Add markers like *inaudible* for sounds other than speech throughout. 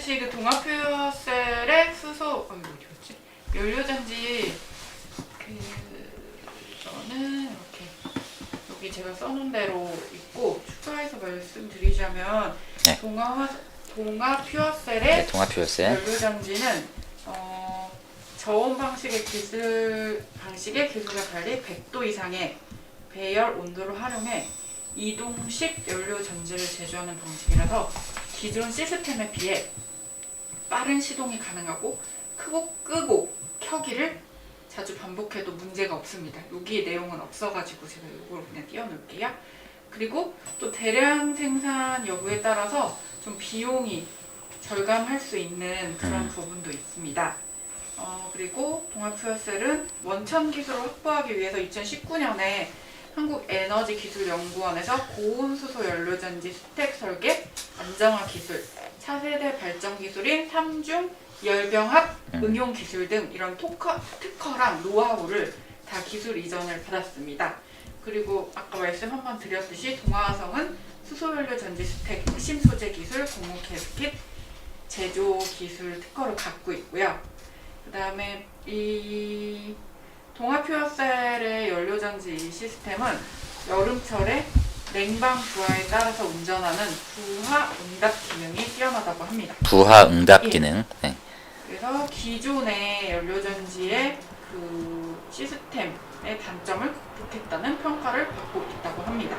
말씀드렸듯이 그 동아퓨어셀의 수소 어 갔지? 연료전지 그 저는 이렇게 여기 제가 써놓은 대로 있고 추가해서 말씀드리자면 네. 동아 동아 퓨어셀의 네, 동아표였어요. 연료전지는 어, 저온 방식의 기술 방식의 기술과 달리 100도 이상의 배열 온도를 활용해 이동식 연료 전지를 제조하는 방식이라서 기존 시스템에 비해 빠른 시동이 가능하고 크고 끄고 켜기를 자주 반복해도 문제가 없습니다. 여기 내용은 없어가지고 제가 이걸 그냥 띄워놓을게요. 그리고 또 대량 생산 여부에 따라서 좀 비용이 절감할 수 있는 그런 음. 부분도 있습니다. 어, 그리고 동아퓨어셀은 원천 기술을 확보하기 위해서 2019년에 한국에너지기술연구원에서 고온수소 연료전지 스택 설계 안정화 기술, 차세대 발전 기술인 삼중 열병합 음. 응용 기술 등 이런 토커, 특허랑 노하우를 다 기술 이전을 받았습니다. 그리고 아까 말씀 한번 드렸듯이 동아화성은 수소연료 전지 스택 핵심 소재 기술 공무 캐스킷 제조 기술 특허를 갖고 있고요. 그 다음에 이 동아퓨어셀의 연료전지 시스템은 여름철에 냉방 부하에 따라서 운전하는 부하 응답 기능이 뛰어나다고 합니다. 부하 응답 예. 기능. 네. 그래서 기존의 연료전지의 그 시스템의 단점을 극복했다는 평가를 받고 있다고 합니다.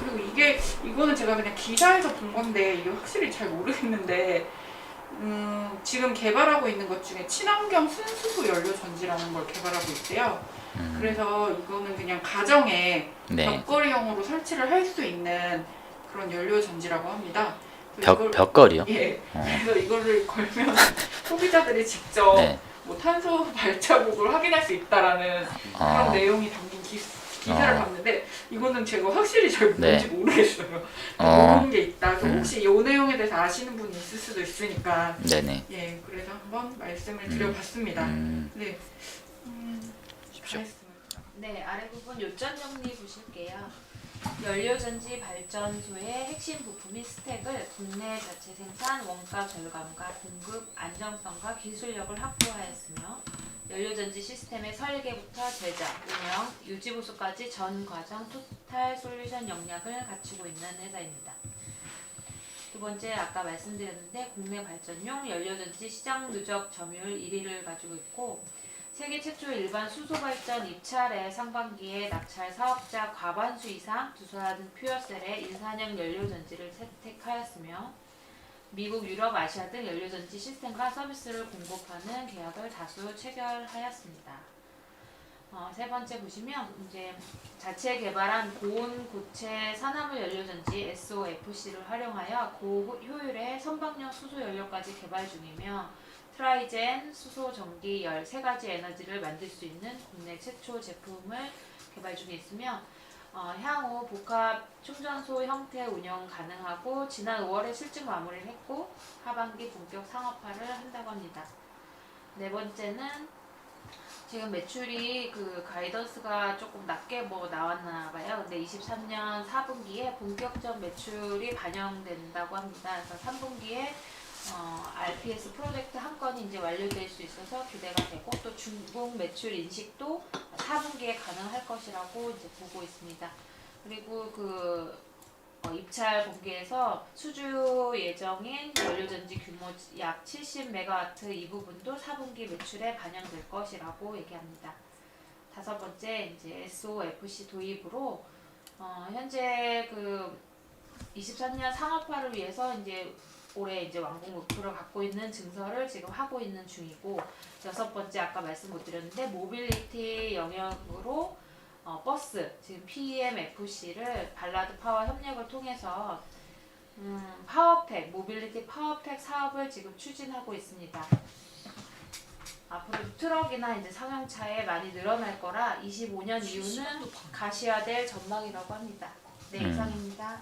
그리고 이게 이거는 제가 그냥 기사에서 본 건데 이게 확실히 잘 모르겠는데 음, 지금 개발하고 있는 것 중에 친환경 순수소 연료 전지라는 걸 개발하고 있대요. 음, 그래서 이거는 그냥 가정에 네. 벽걸이형으로 설치를 할 수 있는 그런 연료 전지라고 합니다. 그래서 벽 이걸- 벽걸이요. 예. 어. 그래서 이거를 걸면 *laughs* 소비자들이 직접 네. 뭐 탄소 *laughs* 발자국을 확인할 수 있다라는 그런 어, 내용이 담긴 기, 기사를 어. 봤는데 이거는 제가 확실히 잘 네. 뭔지 모르겠어요. 어. 모르는 게 있다. 그래서 음. 혹시 이 내용에 대해서 아시는 분이 있을 수도 있으니까 네네. 예, 그래서 한번 말씀을 음. 드려봤습니다. 음, 네. 음. 잘했습니다. 네, 아래 부분 요점 정리 보실게요. 연료전지 발전소의 핵심 부품인 스택을 국내 자체 생산 원가 절감과 공급 안정성과 기술력을 확보하였으며 연료전지 시스템의 설계부터 제작, 운영, 유지 보수까지 전 과정 토탈 솔루션 역량을 갖추고 있는 회사입니다. 두 번째 아까 말씀드렸는데 국내 발전용 연료전지 시장 누적 점유율 1위를 가지고 있고 세계 최초 일반 수소 발전 입찰의 상반기에 낙찰 사업자 과반수 이상 두산하는 퓨어셀의 인산형 연료전지를 채택하였으며 미국, 유럽, 아시아 등 연료전지 시스템과 서비스를 공급하는 계약을 다수 체결하였습니다. 어, 세 번째 보시면 이제 자체 개발한 고온 고체 산화물 연료전지 SOFC를 활용하여 고효율의 선박용 수소 연료까지 개발 중이며 트라이젠, 수소, 전기, 열 세 가지 에너지를 만들 수 있는 국내 최초 제품을 개발 중에 있으며 어, 향후 복합 충전소 형태 운영 가능하고 지난 5월에 실증 마무리를 했고 하반기 본격 상업화를 한다고 합니다. 네 번째는 지금 매출이 그 가이던스가 조금 낮게 뭐 나왔나 봐요. 근데 23년 4분기에 본격적 매출이 반영된다고 합니다. 그래서 3분기에 어, RPS 프로젝트 한 건이 이제 완료될 수 있어서 기대가 되고 또 중국 매출 인식도 4분기에 가능할 것이라고 이제 보고 있습니다. 그리고 그 어, 입찰 공개에서 수주 예정인 연료전지 규모 약 70메가와트 이 부분도 4분기 매출에 반영될 것이라고 얘기합니다. 다섯 번째 이제 SOFC 도입으로 어, 현재 그 23년 상업화를 위해서 이제 올해 이제 완공 목표를 갖고 있는 증설을 지금 하고 있는 중이고 여섯 번째 아까 말씀 못 드렸는데 모빌리티 영역으로 어, 버스 지금 PMFC를 발라드 파워 협력을 통해서 음, 파워팩 모빌리티 파워팩 사업을 지금 추진하고 있습니다. 앞으로 트럭이나 이제 상용차에 많이 늘어날 거라 25년 이후는 가시화될 전망이라고 합니다. 네 음. 이상입니다.